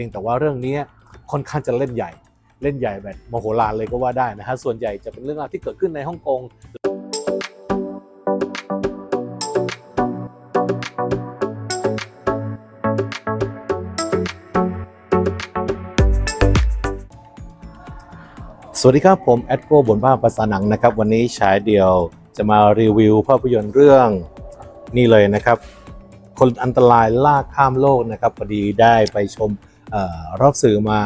พียงแต่ว่าเรื่องนี้ค่อนข้างจะเล่นใหญ่ เล่นใหญ่แบบมโหฬารเลยก็ว่าได้นะฮะส่วนใหญ่จะเป็นเรื่องราวที่เกิดขึ้นในฮ่องกงสวัสดีครับ ผมแอดโก้บนบ้านภาษาหนังนะครับ วันนี้ฉายเดียวจะมารีวิวภาพยนตร์เรื่องนี่เลยนะครับ คนอันตรายลากข้ามโลกนะครับพอดีได้ไปชม รอบสื่อมา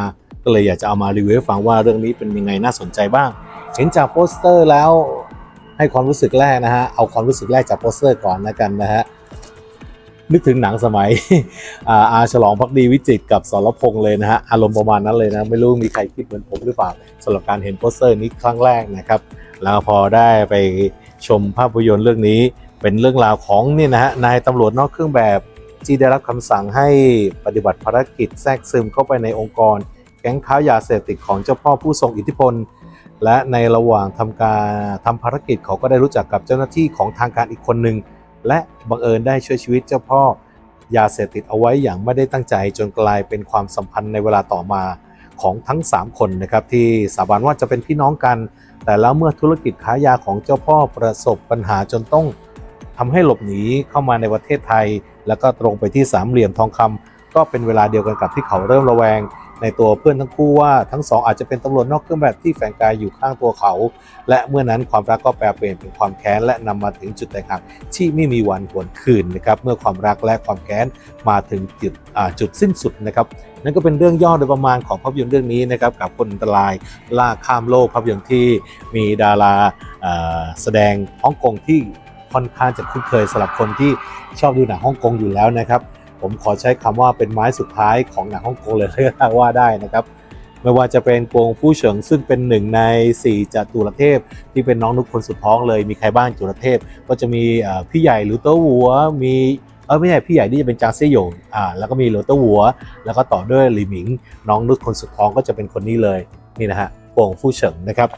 ก็เลยอยากจะเอามารีวิวฟังว่าเรื่องนี้เป็นยังไงน่าสนใจบ้าง เห็นจากโปสเตอร์แล้วให้ความรู้สึกแรกนะฮะเอาความรู้สึกแรกจากโปสเตอร์ก่อนนะกันนะฮะนึกถึงหนังสมัยอาฉลองพักดีวิจิตกับสรพงษ์เลยนะฮะอารมณ์ประมาณนั้นเลยนะไม่รู้มีใครคิดเหมือนผมหรือเปล่าสำหรับการเห็นโปสเตอร์นี้ครั้งแรกนะครับ แล้วพอได้ไปชมภาพยนตร์เรื่องนี้ เป็นเรื่องราวของนี่นะฮะนายตำรวจนอกเครื่องแบบ ที่ได้รับคำสั่งให้ปฏิบัติภารกิจแทรกซึมเข้าไปในองค์กร แก๊งค้ายาเสพติดของเจ้าพ่อผู้ทรงอิทธิพล และในระหว่างทำการทำภารกิจเขาก็ได้รู้จักกับเจ้าหน้าที่ของทางการอีกคนหนึ่งและบังเอิญได้ช่วยชีวิตเจ้าพ่อยาเสพติดเอาไว้อย่างไม่ได้ตั้งใจจนกลายเป็นความสัมพันธ์ในเวลาต่อมาของทั้ง 3 คนนะครับที่สาบานว่าจะเป็นพี่น้องกัน แต่แล้วเมื่อธุรกิจค้ายาของเจ้าพ่อประสบปัญหาจนต้องทำให้หลบหนีเข้ามาในประเทศไทย แล้วก็ตรงไปที่สามเหลี่ยมทองคำก็เป็นเวลาเดียวกันกับที่เขาเริ่มระแวง ในตัวเพื่อนทั้งคู่ว่าทั้งสองอาจจะเป็นตำรวจนอกเครื่องแบบที่แฝงกายอยู่ข้างตัวเขา และเมื่อนั้นความรักก็แปลเปลี่ยนเป็นความแค้นและนำมาถึงจุดแตกหักที่ไม่มีวันหวนคืนนะครับเมื่อความรักและความแค้นมาถึงจุดจุดสิ้นสุดนะครับนั่นก็เป็นเรื่องย่อโดยประมาณของภาพยนตร์เรื่องนี้นะครับกับคนอันตรายล่าข้ามโลกภาพยนตร์ที่มีดาราแสดงฮ่องกงที่ ค่อนข้างจะคุ้นเคยสำหรับคนที่ชอบดูหนังฮ่องกงอยู่แล้วนะครับ ผมขอใช้คำว่าเป็นไม้สุดท้ายของหนังฮ่องกงเลยก็ว่าได้นะครับไม่ว่าจะเป็นกวงฟู่เฉิงซึ่งเป็นหนึ่งใน 4จตุรเทพ ที่เป็นน้องนุกคนสุดท้องเลยมีใครบ้างจุรเทพ ก็จะมีพี่ใหญ่หรือเต้าหัวมีเออไม่ใช่พี่ใหญ่นี่จะเป็นจางเซี่ยหยงอ่าแล้วก็มีหลวเต้าหัว แล้วก็ต่อด้วยหลี่หมิง น้องนุกคนสุดท้องก็จะเป็นคนนี้เลยนี่นะฮะกวงฟู่เฉิงนะครับ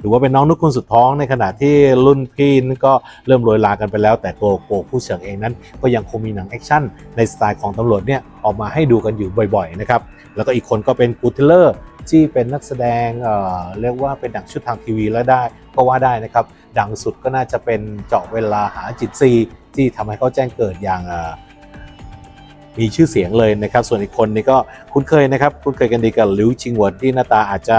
หรือว่าเป็นน้องนุกคนสุดท้องในขณะที่รุ่นพี่นั่นก็เริ่มโรยลากันไปแล้ว แต่ตัวโกผู้เฉิงเองนั้น ก็ยังคงมีหนังแอคชั่นในสไตล์ของตำรวจเนี่ยออกมาให้ดูกันอยู่บ่อยๆนะครับแล้วก็อีกคนก็เป็นกูเทเลอร์ที่เป็นนักแสดงเอ่อเรียกว่าเป็นหนังชุดทางทีวีแล้วได้ก็ว่าได้นะครับ ดังสุดก็น่าจะเป็นเจาะเวลาหาจิตซีที่ทำให้เขาแจ้งเกิดอย่างเอ่อ มีชื่อเสียงเลยนะครับ ส่วนอีกคนนี่ก็คุ้นเคยนะครับคุ้นเคยกันดีกับลิวชิงเหวินที่หน้าตาอาจจะ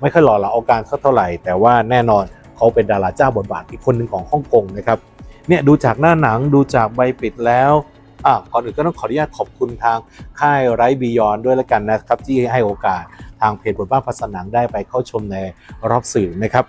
ไม่ค่อยหล่อเหลาเอาการเท่าไหร่ แต่ว่าแน่นอนเขาเป็นดาราเจ้าบทบาทอีกคนหนึ่งของฮ่องกงนะครับเนี่ยดูจากหน้าหนังดูจากใบปิดแล้วอะก่อนอื่นก็ต้องขออนุญาตขอบคุณทางค่ายไรบียอนด้วยแล้วกันนะครับ ที่ให้โอกาสทางเพจบทบ้านภาษาหนังได้ไปเข้าชมในรอบสื่อนะครับ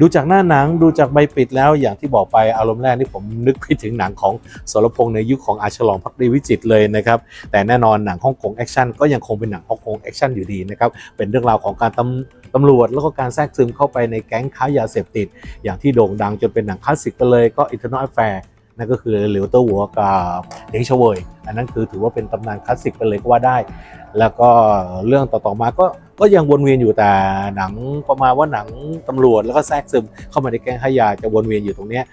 ดูจากหน้าหนังดูจากใบปิดแล้วอย่างที่บอกไปอารมณ์แรกที่ผมนึกไปถึงหนังของสรพงษ์ในยุคของอาฉลองพักดีวิจิตเลยนะครับแต่แน่นอนหนังฮ่องกงแอคชั่นก็ยังคงเป็นหนังฮ่องกงแอคชั่นอยู่ดีนะครับเป็นเรื่องราวของการตำตำรวจแล้วก็การแทรกซึมเข้าไปในแก๊งค้ายาเสพติด อย่างที่โด่งดังจนเป็นหนังคลาสสิกไปเลยก็ Eternal Affair นั่นก็คือเหลียวเตอร์หัวกับเดงเฉวย อันนั้นคือถือว่าเป็นตำนานคลาสสิกไปเลยก็ว่าได้ แล้วก็เรื่องต่อๆมาก็ ก็ยังวนเวียนอยู่แต่หนังประมาณว่าหนังตำรวจแล้วก็แทรกซึมเข้ามาในแก๊งค้ายาจะวนเวียนอยู่ตรงเนี้ย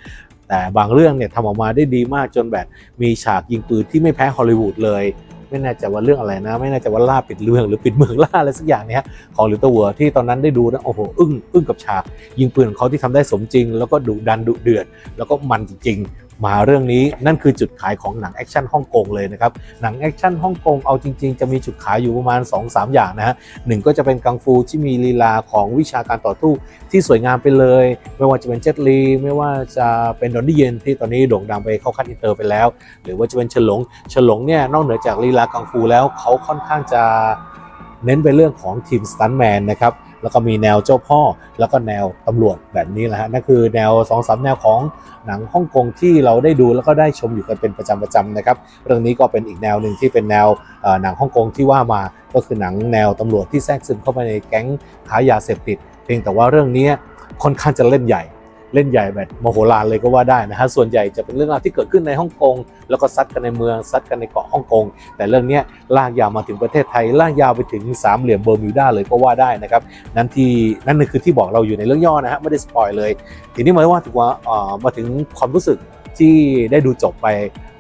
แต่บางเรื่องเนี่ยทำออกมาได้ดีมากจนแบบมีฉากยิงปืนที่ไม่แพ้ฮอลลีวูดเลยไม่แน่ใจว่าเรื่องอะไรนะ ไม่แน่ใจว่าล่าปิดเรื่องหรือปิดเมืองล่าอะไรสักอย่างเนี่ยของหลิวเตอร์หัวที่ตอนนั้นได้ดูนะโอ้โหอึ้งอึ้งกับฉาก ยิงปืนของเขาที่ทำได้สมจริง แล้วก็ดุดันดุเดือด แล้วก็มันจริง มาเรื่องนี้นั่นคือจุดขายของหนังแอคชั่นฮ่องกงเลยนะครับ หนังแอคชั่นฮ่องกงเอาจริง ๆ จะมีจุดขายอยู่ประมาณ 2-3 อย่างนะฮะหนึ่งก็จะเป็นกังฟูที่มีลีลาของวิชาการต่อสู้ที่สวยงามไปเลย ไม่ว่าจะเป็นเจ็ตลีไม่ว่าจะเป็นดอนนี่เย็นที่ตอนนี้โด่งดังไปเข้าคัดอินเตอร์ไปแล้ว หรือว่าจะเป็นฉลงฉลงเนี่ยนอกเหนือจากลีลากังฟูแล้วเขาค่อนข้างจะเน้นไปเรื่องของทีมสตันแมนนะครับ แล้วก็มีแนวเจ้าพ่อ แล้วก็แนวตำรวจแบบนี้แหละฮะนั่นคือแนว2อสแนวของหนังฮ่องกงที่เราได้ดูแล้วก็ได้ชมอยู่กันเป็นประจำประจำนะครับเรื่องนี้ก็เป็นอีกแนวหนึ่งที่เป็นแนวหนังฮ่องกงที่ว่ามาก็คือหนังแนวตำรวจที่แทรกซึมเข้าไปในแก๊งค้ายาเสพติด เพียงแต่ว่าเรื่องนี้ค่อนข้างจะเล่นใหญ่ เล่นใหญ่แบบมโหฬารเลยก็ว่าได้นะฮะส่วนใหญ่จะเป็นเรื่องราวที่เกิดขึ้นในฮ่องกงแล้วก็ซัดกันในเมืองซัดกันในเกาะฮ่องกงแต่เรื่องนี้ลากยาวมาถึงประเทศไทยลากยาวไปถึงสามเหลี่ยมเบอร์มิวดาเลยก็ว่าได้นะครับนั่นที่นั่นคือที่บอกเราอยู่ในเรื่องย่อนะฮะไม่ได้สปอยเลย ทีนี้มาว่าถึงว่าเอ่อมาถึงความรู้สึกที่ได้ดูจบไป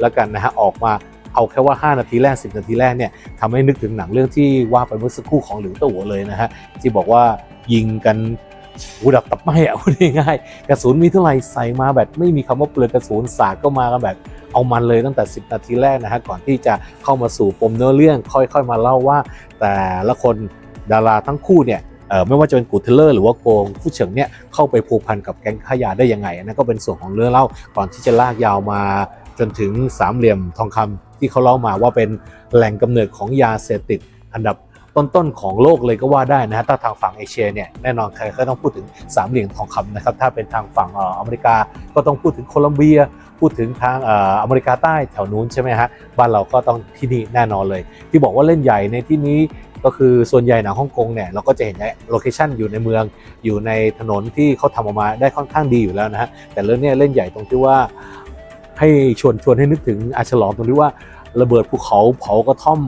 แล้วกันนะฮะออกมาเอาแค่ว่า 5 นาทีแรก 10 นาทีแรกเนี่ยทำให้นึกถึงหนังเรื่องที่ว่าไปเมื่อสักครู่ของหลิวตัวเลยนะฮะที่บอกว่ายิงกัน หูดับตับไหมอะพูดง่ายๆกระสุนมีเท่าไหร่ใส่มาแบบไม่มีคำว่าเปลือกกระสุนสาดก็มากันแบบเอามันเลยตั้งแต่ 10 นาทีแรกนะฮะก่อนที่จะเข้ามาสู่ปมเนื้อเรื่อง ค่อยๆมาเล่าว่า แต่ละคนดาราทั้งคู่เนี่ยไม่ว่าจะเป็นกูเทเลอร์หรือว่าโกงผู้เฉิงเนี่ยเข้าไปผูกพันกับแก๊งค้ายาได้ยังไงนนั่นก็เป็นส่วนของเรื่องเล่าก่อนที่จะลากยาวมาจนถึงสามเหลี่ยมทองคำที่เขาเล่ามาว่าเป็นแหล่งกำเนิดของยาเสพติดอันดับ ต้นๆของโลกเลยก็ว่าได้นะฮะถ้าทางฝั่งเอเชียเนี่ยแน่นอนใครก็ต้องพูดถึงสามเหลี่ยมทองคำนะครับถ้าเป็นทางฝั่งออเมริกาก็ต้องพูดถึงโคลัมเบีย พูดถึงทางอออเมริกาใต้แถวนู้นใช่ไหมฮะบ้านเราก็ต้องที่นี่แน่นอนเลย ที่บอกว่าเล่นใหญ่ในที่นี้ก็คือส่วนใหญ่หนังฮ่องกงเนี่ยเราก็จะเห็นโลเคชันอยู่ในเมืองอยู่ในถนนที่เขาทำออกมาได้ค่อนข้างดีอยู่แล้วนะฮะแต่เรื่องนี้เล่นใหญ่ตรงที่ว่าให้ชวนชวนให้นึกถึงอาฉลองตรงที่ว่าระเบิดภูเขาเผากระท่อม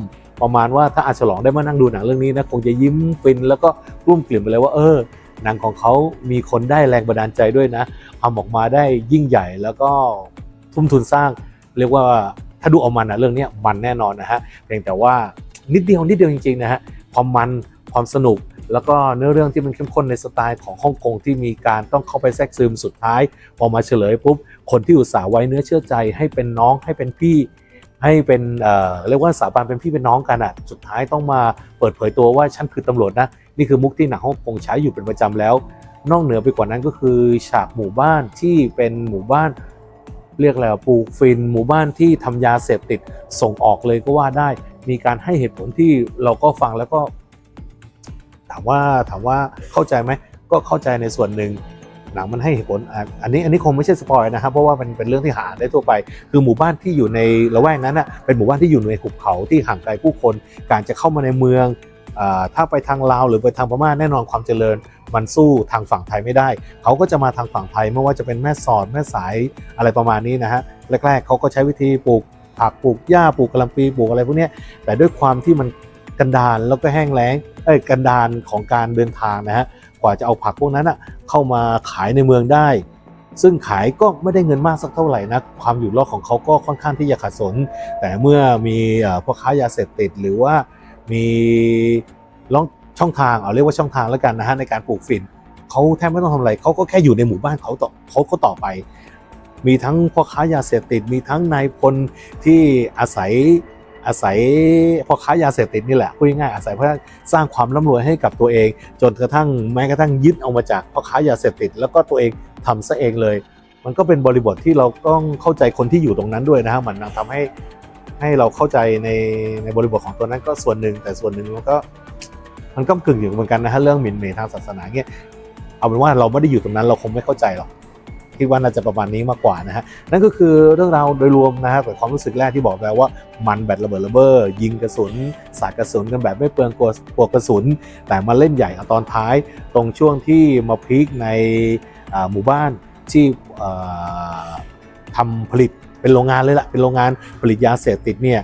ประมาณว่าถ้าอาฉลองได้มานั่งดูหนังเรื่องนี้นะคงจะยิ้มฟินแล้วก็กลุ้มกลิ่มไปเลยว่าเออหนังของเขามีคนได้แรงบันดาลใจด้วยนะทำออกมาได้ยิ่งใหญ่แล้วก็ทุ่มทุนสร้าง เรียกว่าถ้าดูเอามันนะเรื่องนี้มันแน่นอนนะฮะเพียงแต่ว่านิดเดียวนิดเดียวจริงๆนะฮะความมันความสนุกแล้วก็เนื้อเรื่องที่มันเข้มข้นในสไตล์ของฮ่องกงที่มีการต้องเข้าไปแทรกซึมสุดท้าย พอมาเฉลยปุ๊บคนที่อุตส่าห์ไว้เนื้อเชื่อใจให้เป็นน้องให้เป็นพี่ ให้เป็นเอ่อเรียกว่าสาบานเป็นพี่เป็นน้องกันอะสุดท้ายต้องมาเปิดเผยตัวว่าฉันคือตำรวจนะนี่คือมุกที่หนังฮ่องกงใช้อยู่เป็นประจำแล้ว นอกเหนือไปกว่านั้นก็คือฉากหมู่บ้านที่เป็นหมู่บ้านเรียกอะไรปลูกฟินหมู่บ้านที่ทำยาเสพติดส่งออกเลยก็ว่าได้ มีการให้เหตุผลที่เราก็ฟังแล้วก็ ถามว่าถามว่าเข้าใจไหมก็เข้าใจในส่วนหนึ่ง หนังมันให้เหตุผลอันนี้อันนี้คงไม่ใช่สปอยนะครับเพราะว่ามันเป็นเรื่องที่หาได้ทั่วไป คือหมู่บ้านที่อยู่ในละแวกนั้นนะเป็นหมู่บ้านที่อยู่ในหุบเขาที่ห่างไกลผู้คน การจะเข้ามาในเมืองอถ้าไปทางลาวหรือไปทางพม่าแน่นอนความเจริญ มันสู้ทางฝั่งไทยไม่ได้ เขาก็จะมาทางฝั่งไทยไม่ว่าจะเป็นแม่สอดแม่สายอะไรประมาณนี้นะฮะแรกๆเขาก็ใช้วิธีปลูกผักปลูกหญ้าปลูกกะหล่ำปีปลูกอะไรพวกนี้แต่ด้วยความที่มันกันดารแล้วก็แห้งแล้งเอ้ยกันดารของการเดินทางนะฮะ ว่าจะเอาผักพวกนั้นอะเข้ามาขายในเมืองได้ ซึ่งขายก็ไม่ได้เงินมากสักเท่าไหร่นะความอยู่รอดของเขาก็ค่อนข้างที่จะขัดสน แต่เมื่อมีพ่อค้ายาเสพติดหรือว่ามีล่องช่องทางเอาเรียกว่าช่องทางแล้วกันนะฮะในการปลูกฝิ่นเขาแทบไม่ต้องทำอะไรเขาก็แค่อยู่ในหมู่บ้านเขาต่อเขาก็ต่อไป มีทั้งพ่อค้ายาเสพติด มีทั้งนายพลที่อาศัย อาศัยพ่อค้ายาเสพติดนี่แหละพูดง่ายอาศัยเพื่อสร้างความร่ำรวยให้กับตัวเอง จนกระทั่งแม้กระทั่งยึดเอามาจากพ่อค้ายาเสพติด แล้วก็ตัวเองทำซะเองเลย มันก็เป็นบริบทที่เราต้องเข้าใจคนที่อยู่ตรงนั้นด้วยนะฮะมันทำให้ให้เราเข้าใจในในบริบทของตัวนั้นก็ส่วนหนึ่งแต่ส่วนหนึ่งมันก็มันก็กึ่งอยู่เหมือนกันนะฮะเรื่องหมิ่นเหมทางศาสนาเนี่ยเอาเป็นว่าเราไม่ได้อยู่ตรงนั้นเราคงไม่เข้าใจหรอก คิดว่าน่าจะประมาณนี้มากกว่านะฮะนั่นก็คือเรื่องราวโดยรวมนะฮะแต่ความรู้สึกแรกที่บอกแล้วว่ามันแบตระเบิดระเบ้อยิงกระสุน สาดกระสุนกันแบบไม่เปลืองกลัวกลัวกระสุน แต่มาเล่นใหญ่เอาตอนท้ายตรงช่วงที่มาพีคในหมู่บ้านที่ทำผลิตเป็นโรงงานเลยล่ะเป็นโรงงานผลิตยาเสพติดเนี่ย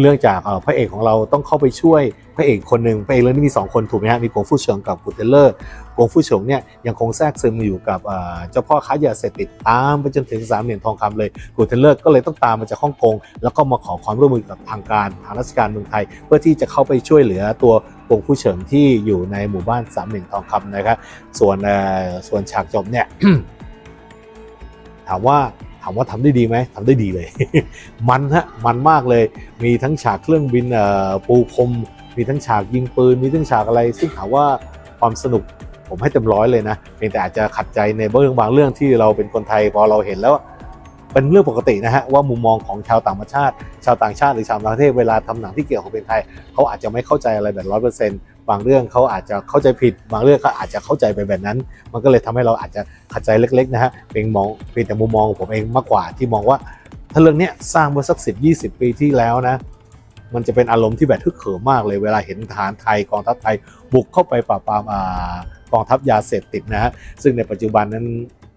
เรื่องจากพระเอกของเราต้องเข้าไปช่วยพระเอกคนหนึ่งพระเอกเรื่องนี้มี 2 คนถูกไหมฮะมีกงฟู่เฉิงกับกุเทเลอร์กงฟู่เฉิงเนี่ยยังคงแทรกซึมอยู่กับเจ้าพ่อค้ายาเสพติดตามไปจนถึงสามเหรียญทองคำเลยกุเทเลอร์ก็เลยต้องตามมาจากฮ่องกง แล้วก็มาขอความร่วมมือกับทางการทางราชการเมืองไทย เพื่อที่จะเข้าไปช่วยเหลือตัวกงฟู่เฉิงที่อยู่ในหมู่บ้านสามเหรียญทองคำนะครับส่วนส่วนฉากจบเนี่ยถามว่าามว่าทำได้ดีไหมทำได้ดีเลย มันฮะมันมากเลย มีทั้งฉากเครื่องบินปูพรมมีทั้งฉากยิงปืน มีทั้งฉากอะไร ซึ่งถามว่าความสนุกผมให้เต็มร้อยเลยนะเพียงแต่อาจจะขัดใจในเรื่องบางเรื่องที่เราเป็นคนไทยพอเราเห็นแล้ว เป็นเรื่องปกตินะฮะว่ามุมมองของชาวต่างประเทศชาวต่างชาติหรือชาวต่างประเทศเวลาทำหนังที่เกี่ยวกับเป็นไทยเขาอาจจะไม่เข้าใจอะไรแบบร้อยเปอร์เซ็นต์ บางเรื่องเขาอาจจะเข้าใจผิด บางเรื่องเขาอาจจะเข้าใจไปแบบนั้น มันก็เลยทำให้เราอาจจะขัดใจเล็กๆนะฮะเป็นมองเป็นแต่มุมมองผมเองมากกว่าที่มองว่า ถ้าเรื่องเนี้ยสร้างเมื่อสักสิบยี่สิบปีที่แล้วนะมันจะเป็นอารมณ์ที่แบบทึกเขิมมากเลยเวลาเห็นทหารไทยกองทัพไทยบุกเข้าไปปราบปรามกองทัพยาเสพติดนะฮะซึ่งในปัจจุบันนั้น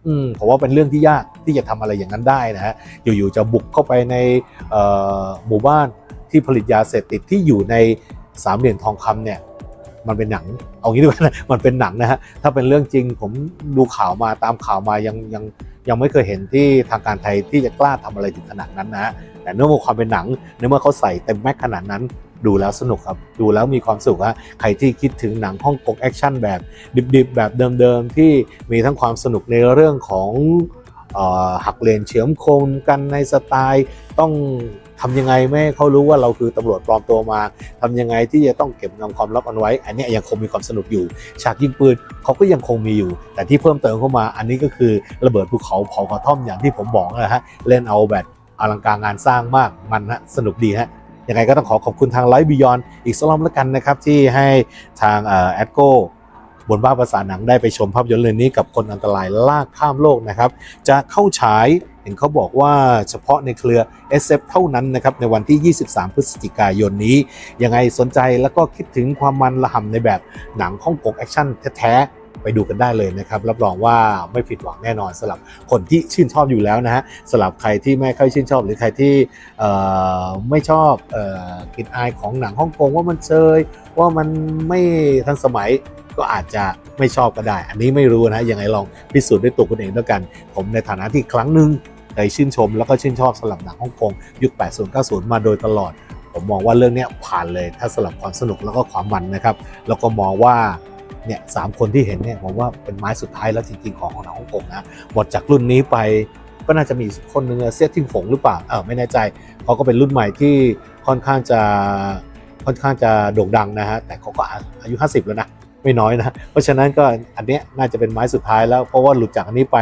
อืมผมว่าเป็นเรื่องที่ยากที่จะทำอะไรอย่างนั้นได้นะฮะอยู่ๆจะบุกเข้าไปในหมู่บ้านที่ผลิตยาเสพติดที่อยู่ในสามเหลี่ยมทองคำเนี่ย มันเป็นหนัง เอางี้ดีกว่ามันเป็นหนังนะฮะ ถ้าเป็นเรื่องจริงผมดูข่าวมาตามข่าวมายังยังยังไม่เคยเห็นที่ทางการไทยที่จะกล้าทำอะไรถึงขนาดนั้นนะฮะแต่เนื่องจากความเป็นหนังในเมื่อเขาใส่เต็มแม็กขนาดนั้น ดูแล้วสนุกครับ ดูแล้วมีความสุขฮะ ใครที่คิดถึงหนังฮ่องกงแอคชั่นแบบดิบๆ แบบเดิมๆ ที่มีทั้งความสนุกในเรื่องของออหักเลนเฉือมคมกันในสไตล์ต้อง ทำยังไงไม่ให้เขารู้ว่าเราคือตำรวจปลอมตัวมาทำยังไงที่จะต้องเก็บงำความลับเอาไว้ อันนี้ยังคงมีความสนุกอยู่ ฉากยิงปืนเขาก็ยังคงมีอยู่ แต่ที่เพิ่มเติมเข้ามา อันนี้ก็คือระเบิดภูเขาเผากระท่อมอย่างที่ผมบอกนะฮะเล่นเอาแบบอลังการงานสร้างมากมันฮะสนุกดีฮะยังไงก็ต้องขอขอบคุณทางไลฟ์บิยอนอีกสักรอบแล้วกันนะครับ ที่ให้ทางเอ่อแอดโกบนบ้าภาษาหนังได้ไปชมภาพยนตร์เรื่องนี้กับคนอันตรายลากข้ามโลกนะครับ จะเข้าฉาย เห็นเขาบอกว่าเฉพาะในเครือ SF เท่านั้นนะครับในวันที่ 23 พฤศจิกายนนี้ ยังไงสนใจแล้วก็คิดถึงความมันระห่ำในแบบหนังฮ่องกงแอคชั่นแท้ๆไปดูกันได้เลยนะครับ รับรองว่าไม่ผิดหวังแน่นอนสำหรับคนที่ชื่นชอบอยู่แล้วนะฮะสำหรับใครที่ไม่ค่อยชื่นชอบ หรือใครที่ไม่ชอบกลิ่นอายของหนังฮ่องกงว่ามันเชยว่ามันไม่ทันสมัยก็อาจจะไม่ชอบก็ได้ อันนี้ไม่รู้นะยังไงลองพิสูจน์ด้วยตัวคุณเองด้วยกัน ผมในฐานะที่ครั้งหนึ่ง เคยชื่นชมแล้วก็ชื่นชอบสำหรับหนังฮ่องกงยุค 80 90 มาโดยตลอด ผมมองว่าเรื่องนี้ผ่านเลยถ้าสำหรับความสนุกแล้วก็ความมันนะครับ แล้วก็มองว่าเนี่ยสามคนที่เห็นเนี่ยผมว่าเป็นไม้สุดท้ายแล้วจริงๆของหนังฮ่องกงนะหมดจากรุ่นนี้ไปก็น่าจะมีคนหนึ่งเซียทิ้งฝงหรือเปล่าเออไม่แน่ใจเขาก็เป็นรุ่นใหม่ที่ค่อนข้างจะค่อนข้างจะโด่งดังนะฮะแต่เขาก็อายุ 50 แล้วนะ ไม่น้อยนะ เพราะฉะนั้นก็อันเนี้ยน่าจะเป็นไม้สุดท้ายแล้ว เพราะว่าหลุดจากอันนี้ไป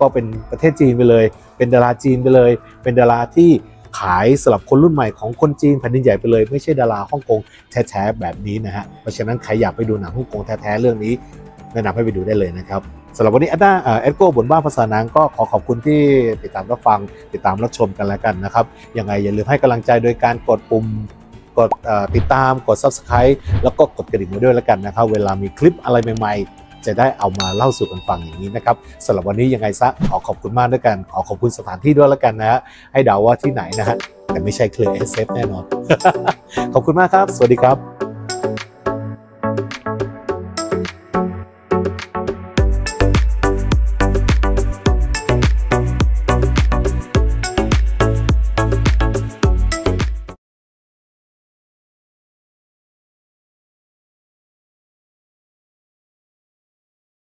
ก็เป็นประเทศจีนไปเลย เป็นดาราจีนไปเลย เป็นดาราที่ขายสำหรับคนรุ่นใหม่ของคนจีนแผ่นดินใหญ่ไปเลย ไม่ใช่ดาราฮ่องกงแท้ๆแบบนี้นะฮะ เพราะฉะนั้นใครอยากไปดูหนังฮ่องกงแท้ๆเรื่องนี้แนะนำให้ไปดูได้เลยนะครับสำหรับวันนี้แอดด้าเอ่อแอดโก้บนบ้านภาษาหนังก็ขอขอบคุณที่ติดตามรับฟังติดตามรับชมกันแล้วกันนะครับยังไงอย่าลืมให้กำลังใจโดยการกดปุ่ม กดติดตามกด subscribe แล้วก็กดกระดิ่งไว้ด้วยแล้วกันนะครับเวลามีคลิปอะไรใหม่ๆ จะได้เอามาเล่าสู่กันฟังอย่างนี้นะครับสำหรับวันนี้ยังไงซะขอขอบคุณมากด้วยกันขอขอบคุณสถานที่ด้วยแล้วกันนะฮะให้เดาว่าที่ไหนนะฮะแต่ไม่ใช่เครือเซฟแน่นอน ขอบคุณมากครับ สวัสดีครับ